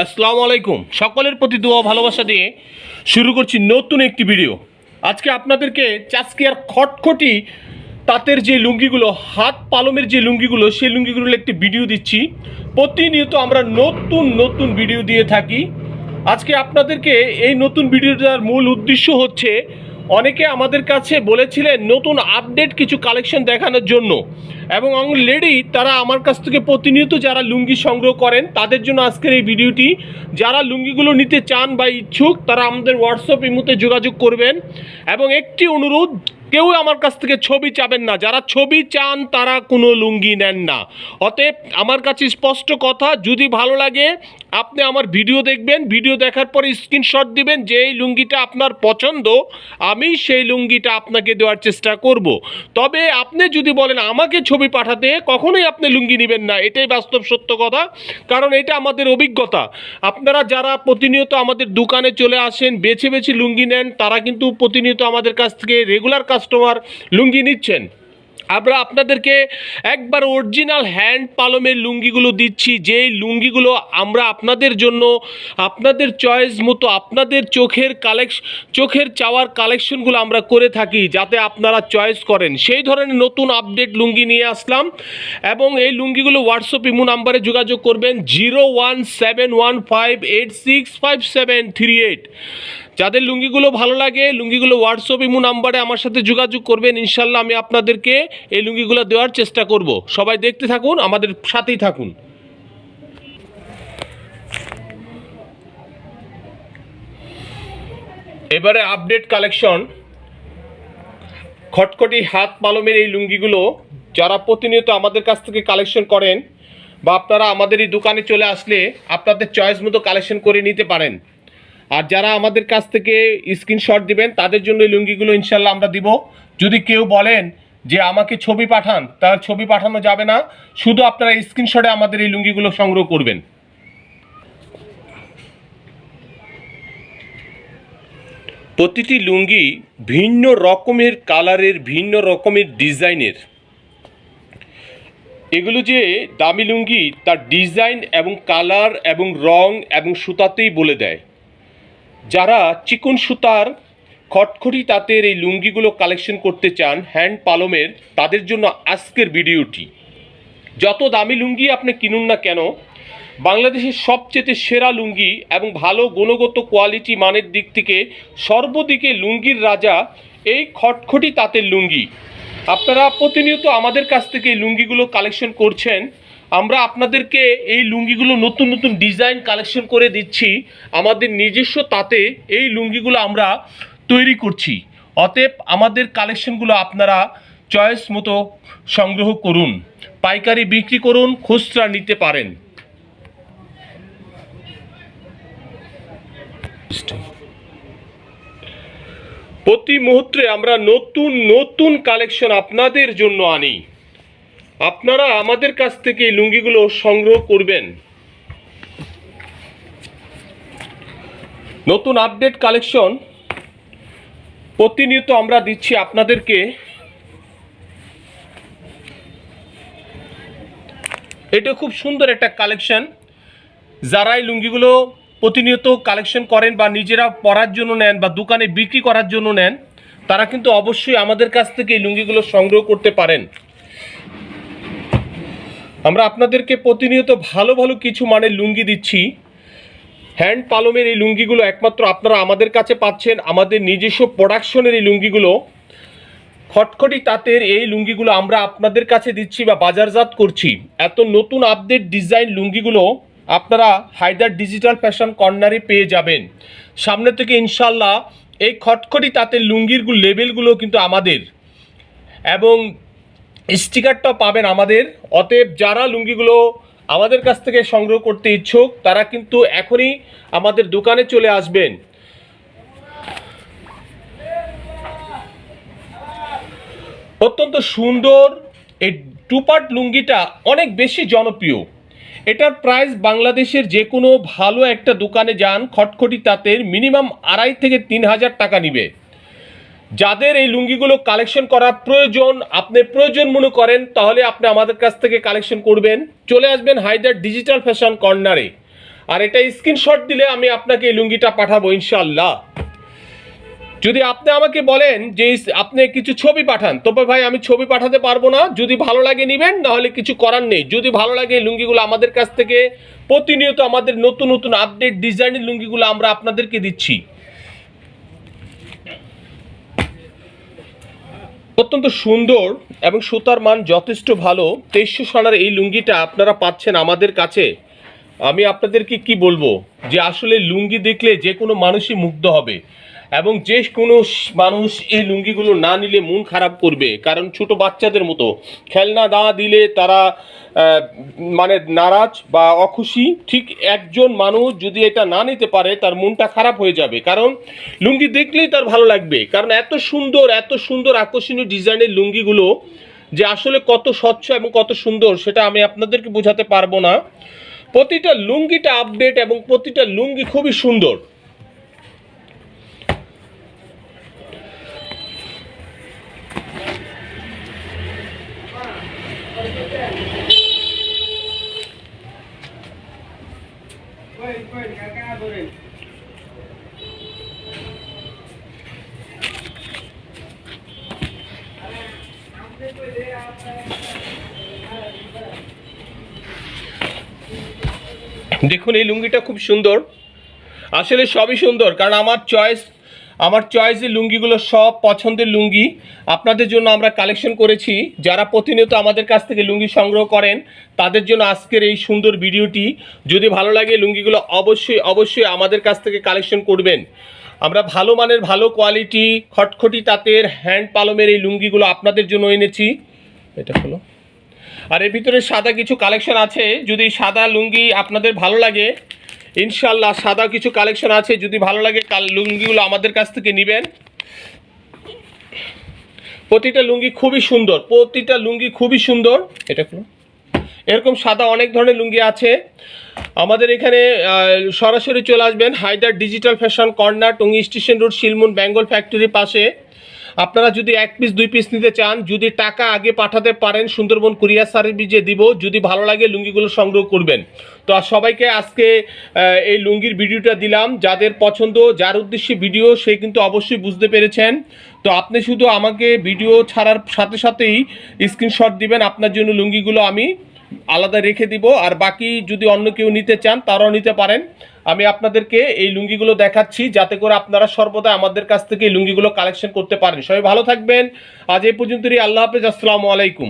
আসসালামু আলাইকুম। সকলের প্রতি দোয়া ভালোবাসা দিয়ে শুরু করছি নতুন একটি ভিডিও। আজকে আপনাদেরকে চাষকিয়ার খটখটি তাঁতের যে লুঙ্গিগুলো, হাত পালমের যে লুঙ্গিগুলো, সেই লুঙ্গিগুলোর একটি ভিডিও দিচ্ছি। প্রতিনিয়ত আমরা নতুন নতুন ভিডিও দিয়ে থাকি। আজকে আপনাদেরকে এই নতুন ভিডিওটার মূল উদ্দেশ্য হচ্ছে অনেকে আমাদের কাছে বলেছিলেন, নতুন আপডেট কিছু কালেকশন দেখানোর জন্য। এবং অলরেডি তারা আমার কাছ থেকে প্রতিনিয়ত যারা লুঙ্গি সংগ্রহ করেন, তাদের জন্য আজকের এই ভিডিওটি। যারা লুঙ্গিগুলো নিতে চান বা ইচ্ছুক, তারা আমাদের হোয়াটসঅ্যাপ ইমুতে যোগাযোগ করবেন। এবং একটি অনুরোধ, কেউ আমার কাছ থেকে ছবি চাবেন না। যারা ছবি চান, তারা কোনো লুঙ্গি নেন না। অতএব, আমার কাছে স্পষ্ট কথা, যদি ভালো লাগে আপনি আমার ভিডিও দেখবেন, ভিডিও দেখার পরে স্ক্রিনশট দিবেন যে এই লুঙ্গিটা আপনার পছন্দ, আমি সেই লুঙ্গিটা আপনাকে দেওয়ার চেষ্টা করব। তবে আপনি যদি বলেন আমাকে ছবি পাঠাতে, কখনোই আপনি লুঙ্গি নেবেন না, এটাই বাস্তব সত্য কথা, কারণ এটা আমাদের অভিজ্ঞতা। আপনারা যারা প্রতিনিয়ত আমাদের দোকানে চলে আসেন, বেছে বেছে লুঙ্গি নেন, তারা কিন্তু প্রতিনিয়ত আমাদের কাছ থেকে রেগুলার কাস্টমার লুঙ্গি নিচ্ছেন। আমরা আপনাদেরকে একবার অরিজিনাল হ্যান্ড পালমের লুঙ্গিগুলো দিচ্ছি, যেই লুঙ্গিগুলো আমরা আপনাদের জন্য, আপনাদের চয়েস মতো, আপনাদের চোখের কালেকশ চোখের চাওয়ার কালেকশনগুলো আমরা করে থাকি, যাতে আপনারা চয়েস করেন। সেই ধরনের নতুন আপডেট লুঙ্গি নিয়ে আসলাম এবং এই লুঙ্গিগুলো হোয়াটসঅ্যাপ ইমো নাম্বারে যোগাযোগ করবেন zero one seven one five eight six five seven three eight যাদের লুঙ্গিগুলো ভালো লাগে, লুঙ্গিগুলো হোয়াটসঅ্যাপ ইমো নাম্বারে আমার সাথে যোগাযোগ করবেন। ইনশাল্লাহ আমি আপনাদেরকে এই লুঙ্গিগুলো দেওয়ার চেষ্টা করব। সবাই দেখতে থাকুন, আমাদের সাথেই থাকুন। এবারে আপডেট কালেকশন খটখটি হাত পালমের এই লুঙ্গিগুলো যারা প্রতিনিয়ত আমাদের কাছ থেকে কালেকশন করেন বা আপনারা আমাদের এই দোকানে চলে আসলে আপনাদের চয়েস মতো কালেকশন করে নিতে পারেন। আর যারা আমাদের কাছ থেকে স্ক্রিনশট দিবেন, তাদের জন্য এই লুঙ্গিগুলো ইনশাল্লাহ আমরা দিব। যদি কেউ বলেন যে আমাকে ছবি পাঠান, তার ছবি পাঠানো যাবে না। শুধু আপনারা স্ক্রিনশটে আমাদের এই লুঙ্গিগুলো সংগ্রহ করবেন। প্রতিটি লুঙ্গি ভিন্ন রকমের কালারের, ভিন্ন রকমের ডিজাইনের। এগুলো যে দামি লুঙ্গি, তার ডিজাইন এবং কালার এবং রং এবং সুতাতেই বলে দেয়। যারা চিকন সুতার খটখটি তাঁতের এই লুঙ্গিগুলো কালেকশন করতে চান হ্যান্ড পালমের, তাদের জন্য আজকের ভিডিওটি। যত দামি লুঙ্গি আপনি কিনুন না কেন, বাংলাদেশের সবচেয়ে সেরা লুঙ্গি এবং ভালো গুণগত কোয়ালিটি মানের দিক থেকে সর্বদিকে লুঙ্গির রাজা এই খটখটি তাঁতের লুঙ্গি। আপনারা প্রতিনিয়ত আমাদের কাছ থেকে এই লুঙ্গিগুলো কালেকশন করছেন আমরা আপনাদেরকে এই লুঙ্গিগুলো নতুন নতুন ডিজাইন কালেকশন করে দিচ্ছি। আমাদের নিজস্ব তাতে এই লুঙ্গিগুলো আমরা তৈরি করছি। অতএব আমাদের কালেকশনগুলো আপনারা চয়েস মতো সংগ্রহ করুন, পাইকারি বিক্রি করুন, খুচরা নিতে পারেন। প্রতি মুহূর্তে আমরা নতুন নতুন কালেকশন আপনাদের জন্য আনি। আপনারা আমাদের কাছ থেকে এই লুঙ্গিগুলো সংগ্রহ করবেন। নতুন আপডেট কালেকশন প্রতিনিয়ত আমরা দিচ্ছি আপনাদেরকে। এটা খুব সুন্দর একটা কালেকশন যারা এই লুঙ্গিগুলো প্রতিনিয়ত কালেকশন করেন বা নিজেরা পরার জন্য নেন বা দোকানে বিক্রি করার জন্য নেন, তারা কিন্তু অবশ্যই আমাদের কাছ থেকে এই লুঙ্গিগুলো সংগ্রহ করতে পারেন। আমরা আপনাদেরকে প্রতিনিয়ত ভালো ভালো কিছু মানের লুঙ্গি দিচ্ছি। হ্যান্ড পালমের এই লুঙ্গিগুলো একমাত্র আপনারা আমাদের কাছে পাচ্ছেন, আমাদের নিজস্ব প্রোডাকশনের এই লুঙ্গিগুলো। খটখটি তাঁতের এই লুঙ্গিগুলো আমরা আপনাদের কাছে দিচ্ছি বা বাজারজাত করছি। এত নতুন আপডেট ডিজাইন লুঙ্গিগুলো আপনারা হায়দার ডিজিটাল ফ্যাশন কর্নারে পেয়ে যাবেন। সামনে থেকে ইনশাল্লাহ এই খটখটি তাঁতের লুঙ্গির লেবেলগুলো কিন্তু আমাদের। এবং স্টিকারটাও পাবেন আমাদের। অতএব যারা লুঙ্গিগুলো আমাদের কাছ থেকে সংগ্রহ করতে ইচ্ছুক, তারা কিন্তু এখনই আমাদের দোকানে চলে আসবেন। অত্যন্ত সুন্দর এই টু পার্ট লুঙ্গিটা অনেক বেশি জনপ্রিয়। এটার প্রাইস বাংলাদেশের যে কোনো ভালো একটা দোকানে যান, খটখটি তাঁতের মিনিমাম আড়াই থেকে তিন হাজার টাকা নিবে। যাদের এই লুঙ্গিগুলো কালেকশন করার প্রয়োজন, আপনি প্রয়োজন মনে করেন, তাহলে আপনি আমাদের কাছ থেকে কালেকশন করবেন। চলে আসবেন হায়দার ডিজিটাল ফ্যাশন কর্নারে আর এটা স্ক্রিনশট দিলে আমি আপনাকে এই লুঙ্গিটা পাঠাবো ইনশাল্লাহ যদি আপনি আমাকে বলেন যে আপনি কিছু ছবি পাঠান তবে ভাই আমি ছবি পাঠাতে পারব না। যদি ভালো লাগে নেবেন, নাহলে কিছু করার নেই। যদি ভালো লাগে লুঙ্গিগুলো আমাদের কাছ থেকে, প্রতিনিয়ত আমাদের নতুন নতুন আপডেট ডিজাইনের লুঙ্গিগুলো আমরা আপনাদেরকে দিচ্ছি। অত্যন্ত সুন্দর এবং সুতার মান যথেষ্ট ভালো। তেইশশো সোনার এই লুঙ্গিটা আপনারা পাচ্ছেন আমাদের কাছে। আমি আপনাদেরকে কি বলব? যে আসলে লুঙ্গি দেখলে যে কোনো মানুষই মুগ্ধ হবে এবং যে কোনো মানুষ এই লুঙ্গিগুলো না নিলে মন খারাপ করবে। কারণ ছোট বাচ্চাদের মতো খেলনা দা দিলে তারা মানে নারাজ বা অখুশি, ঠিক একজন মানুষ যদি এটা না নিতে পারে, তার মনটা খারাপ হয়ে যাবে। কারণ লুঙ্গি দেখলেই তার ভালো লাগবে। কারণ এত সুন্দর এত সুন্দর আকর্ষণীয় ডিজাইনের লুঙ্গিগুলো যে আসলে কত স্বচ্ছ এবং কত সুন্দর, সেটা আমি আপনাদেরকে বোঝাতে পারব না। প্রতিটা লুঙ্গিটা আপডেট এবং প্রতিটা লুঙ্গি খুবই সুন্দর। দেখুন, এই লুঙ্গিটা খুব সুন্দর। আসলে সবই সুন্দর, কারণ আমার চয়েস আমার চয়েসের লুঙ্গিগুলো সব পছন্দের লুঙ্গি। আপনাদের জন্য আমরা কালেকশন করেছি। যারা প্রতিনিয়ত আমাদের কাছ থেকে লুঙ্গি সংগ্রহ করেন, তাদের জন্য আজকের এই সুন্দর ভিডিওটি। যদি ভালো লাগে লুঙ্গিগুলো, অবশ্যই অবশ্যই আমাদের কাছ থেকে কালেকশন করবেন। আমরা ভালো মানের, ভালো কোয়ালিটি খটখটি তাঁতের হ্যান্ড পালমের এই লুঙ্গিগুলো আপনাদের জন্য এনেছি। এটা হলো। আর এর ভিতরে সাদা কিছু কালেকশন আছে। যদি সাদা লুঙ্গি আপনাদের ভালো লাগে ইনশাল্লাহ সাদা কিছু কালেকশন আছে। যদি ভালো লাগে কাল লুঙ্গিগুলো আমাদের কাছ থেকে নেবেন। প্রতিটা লুঙ্গি খুবই সুন্দর, প্রতিটা লুঙ্গি খুবই সুন্দর। এটা। এরকম সাদা অনেক ধরনের লুঙ্গি আছে। আমাদের এখানে সরাসরি চলে আসবেন Haider digital fashion corner, Tongi station road Shilmun Bengal ফ্যাক্টরির পাশে। আপনারা যদি এক পিস দুই পিস নিতে চান, যদি টাকা আগে পাঠাতে পারেন সুন্দরবন কুরিয়ার সার্ভিসে দিব, যদি ভালো লাগে লুঙ্গিগুলো সংগ্রহ করবেন। তো সবাইকে আজকে এই লুঙ্গির ভিডিওটা দিলাম। যাদের পছন্দ, যার উদ্দেশ্যে ভিডিও, সে কিন্তু অবশ্যই বুঝতে পেরেছেন। তো আপনি শুধু আমাকে ভিডিও ছাড়ার সাথে সাথেই স্ক্রিনশট দিবেন। আপনার জন্য লুঙ্গিগুলো আমি আলাদা রেখে দিব, আর বাকি যদি অন্য কেউ নিতে চান, তারাও নিতে পারেন। আমি আপনাদেরকে এই লুঙ্গিগুলো দেখাচ্ছি, যাতে করে আপনারা সর্বদা আমাদের কাছ থেকে এই লুঙ্গিগুলো কালেকশন করতে পারেন। সবাই ভালো থাকবেন। আজ এই পর্যন্তই, আল্লাহ হাফেজ, আসসালামু আলাইকুম।